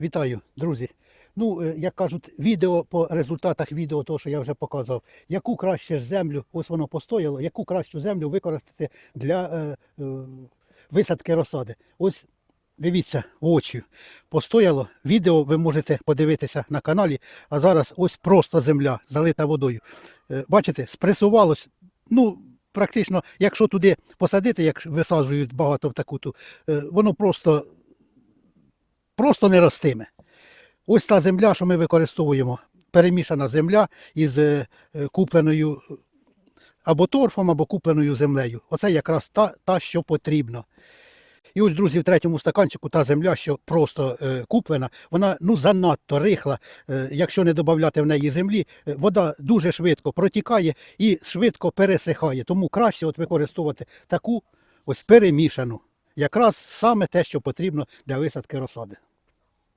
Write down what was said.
Вітаю, друзі. Ну, е, як кажуть, відео по результатах відео, того, що я вже показував, яку краще землю, ось воно постояло, яку кращу землю використати для е, е, висадки розсади. Ось дивіться в очі. Постояло. Відео ви можете подивитися на каналі. А зараз ось просто земля залита водою. Е, бачите, спресувалось. Ну, практично, якщо туди посадити, як висаджують багато в таку, ту, е, воно просто просто не ростиме. Ось та земля, що ми використовуємо, перемішана земля із е, е, купленою або торфом, або купленою землею. Оце якраз та, та що потрібно. І ось, друзі, в третьому стаканчику та земля, що просто е, куплена, вона ну занадто рихла. Е, якщо не додати в неї землі, е, вода дуже швидко протікає і швидко пересихає. Тому краще от використовувати таку ось перемішану. Якраз саме те, що потрібно для висадки розсади.